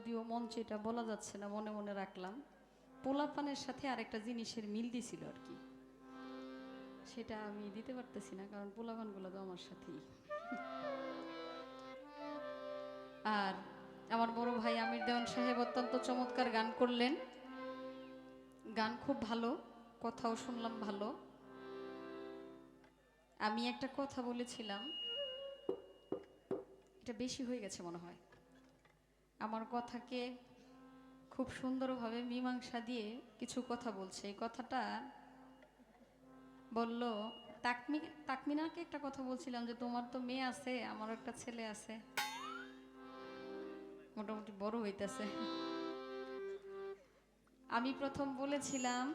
যদিও মঞ্চে এটা বলা যাচ্ছে না, মনে মনে রাখলাম। পোলাপানের সাথে আরেকটা জিনিসের মিল দিছিল আর কি। সেটা আমি দিতে পারতেছি না, কারণ পোলাপানগুলো তো আমার সাথেই। আর আমার বড় ভাই আমির দেওয়ান সাহেব অত্যন্ত চমৎকার গান করলেন। গান খুব ভালো, কথাও শুনলাম ভালো। আমি একটা কথা বলেছিলাম, এটা বেশি হয়ে গেছে মনে হয়। আমার কথাকে খুব সুন্দরভাবে মীমাংসা দিয়ে কিছু কথা বলছে। এই কথাটা বলল, তাকমি, তাকমিনাকে একটা কথা বলছিলাম যে, তোমার তো মেয়ে আছে আমার একটা ছেলে আছে। মোটামুটি বড় হইতেছে। আমি প্রথম বলেছিলাম,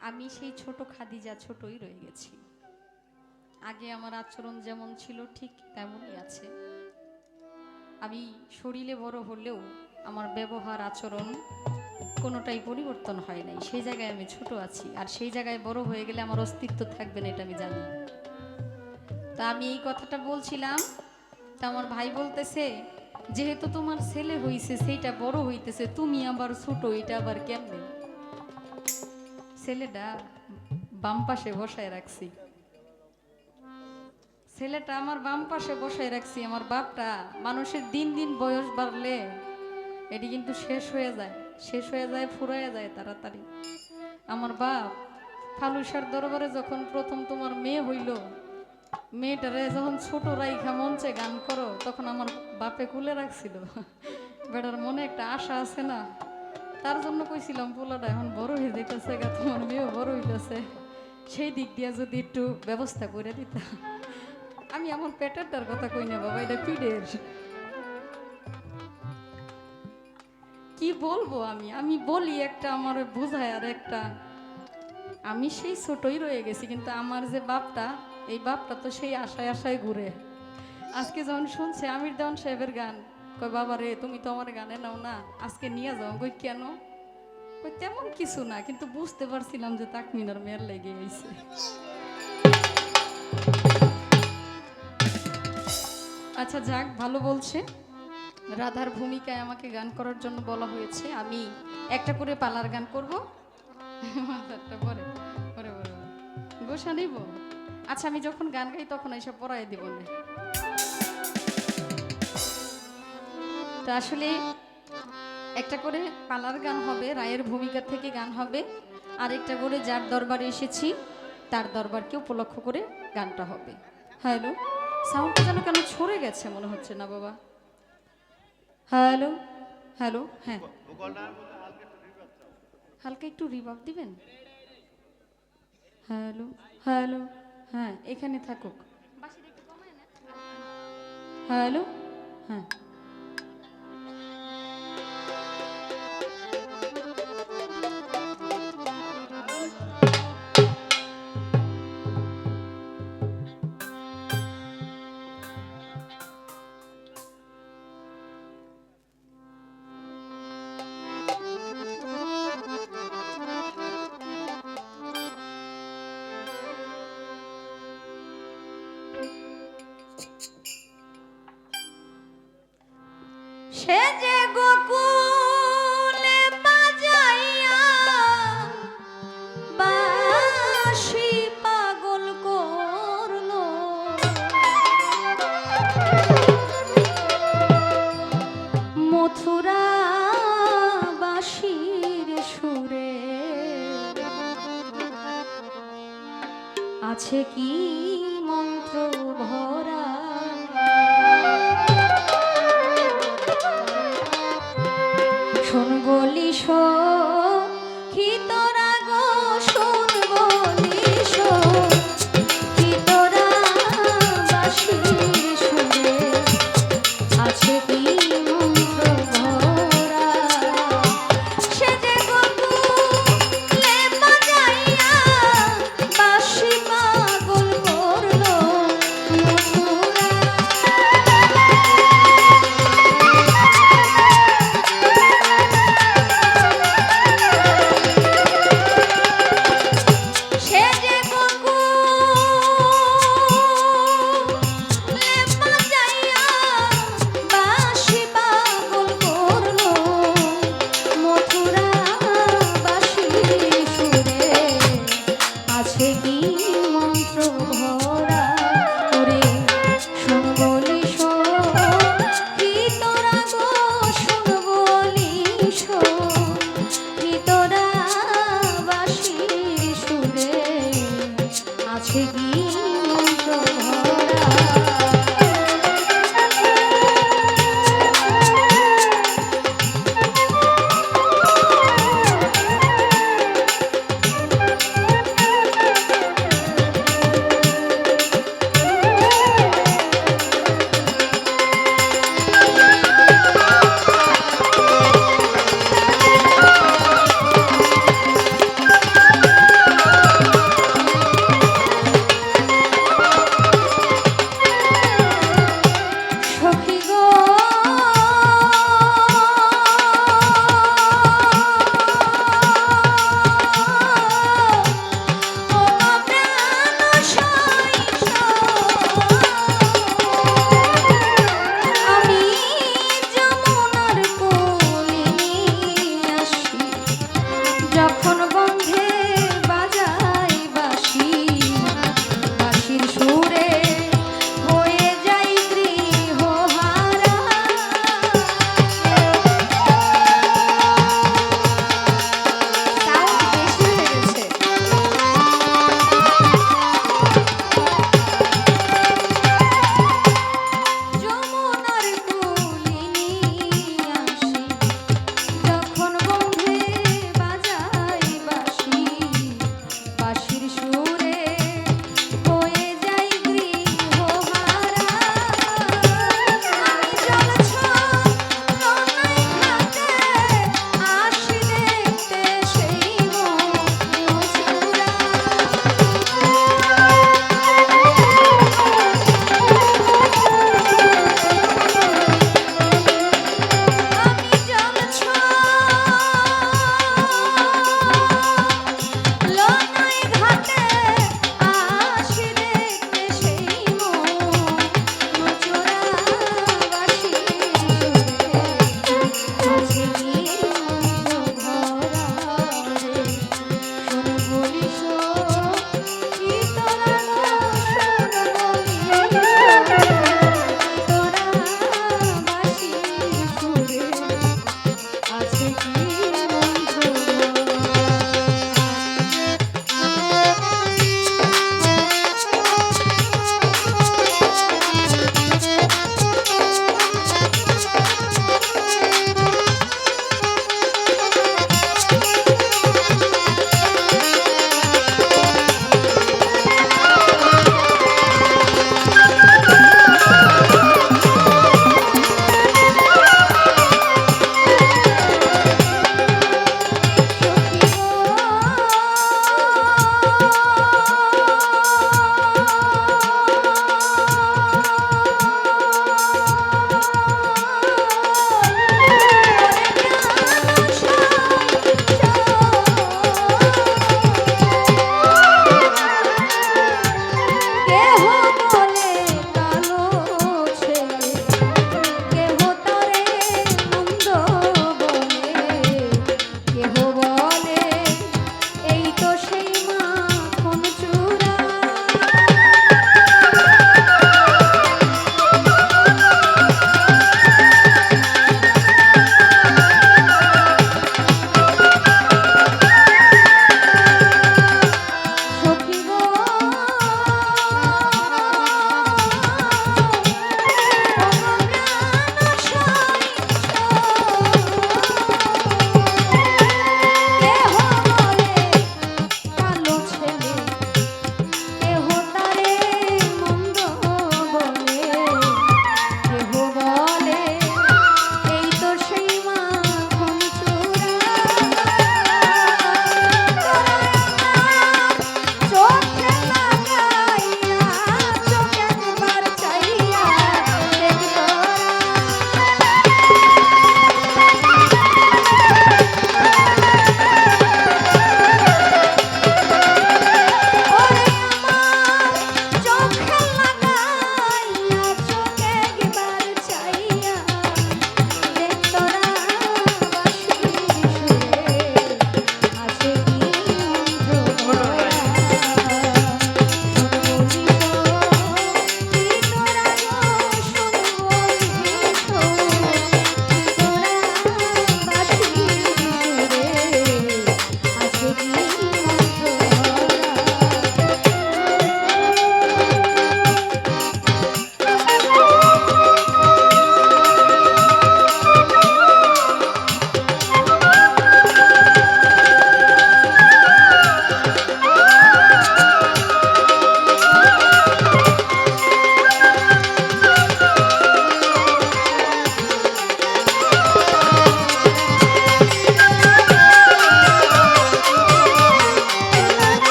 আমি সেই ছোট খাদিজা ছোটই রয়ে গেছি। আগে আমার আচরণ যেমন ছিল, ঠিক তেমনই আছে। আমি শরীরে বড় হলেও আমার ব্যবহার, আচরণ কোনোটাই পরিবর্তন হয় নাই। সেই জায়গায় আমি ছোট আছি আর সেই জায়গায় বড় হয়ে গেলে আমার অস্তিত্ব থাকবে না, এটা আমি জানি। তা আমি এই কথাটা বলছিলাম। তা আমার ভাই বলতেছে, যেহেতু তোমার ছেলে হইছে, সেইটা বড় হইতেছে, তুমি আবার ছোট, এটা আবার কেমনে? ছেলেটা বাম পাশে বসায় রাখছি। ছেলেটা আমার বাম পাশে বসায় রাখছি, আমার বাপটা মানুষের দিন দিন বয়স বাড়লে এটি কিন্তু শেষ হয়ে যায়, শেষ হয়ে যায়, ফুরাইয়া যায় তাড়াতাড়ি। আমার বাপ ফালুসার দরবারে যখন প্রথম তোমার মেয়ে হইল, মেয়েটারে যখন ছোট রাইখা মঞ্চে গান করো, তখন আমার বাপে কুলে রাখছিল। বেটার মনে একটা আশা আছে না? তার জন্য কইছিলাম, পোলাটা এখন বড় হয়ে যেতেছে তোমার মেয়েও বড় হইতেছে। সেই দিক দিয়ে যদি একটু ব্যবস্থা করে দিতাম। আমি আমার পেটেরটার কথা কই না বাবা, এটা পিডের কি বলব আমি? আমি বলি একটা, আমার বোঝায় আর একটা। আমি সেই ছোটই রয়ে গেছি, কিন্তু আমার যে বাপটা, এই বাপটা তো সেই আশায় আশায় ঘুরে। আজকে যখন শুনছে আমির দেওয়ান সাহেবের গান কই বাবা রে, তুমি তো আমার গানে নাও না, আজকে নিয়ে যাও। কই কেন? কই তেমন কিছু না, কিন্তু বুঝতে পারছিলাম যে তাকমিনার মেয়ের লেগে গেছে আচ্ছা যাক, ভালো বলছে। রাধার ভূমিকায় আমাকে গান করার জন্য বলা হয়েছে। আমি একটা করে পালার গান করব। পরে পরে পরে নিব? আচ্ছা আমি যখন গান গাই তখন এসব পড়াই দিব না। তো আসলে একটা করে পালার গান হবে, রায়ের ভূমিকা থেকে গান হবে। আর একটা করে যার দরবারে এসেছি, তার দরবারকে উপলক্ষ করে গানটা হবে। হ্যালো? সাউন্ডটা যেন কেন ছড়ে গেছে মনে হচ্ছে না, বাবা। হ্যালো হ্যালো হ্যাঁ। হালকা একটু রিভাব দিবেন? হ্যালো হ্যালো হ্যাঁ এখানে থাকুক। হ্যালো হ্যাঁ। সে যে গোকুল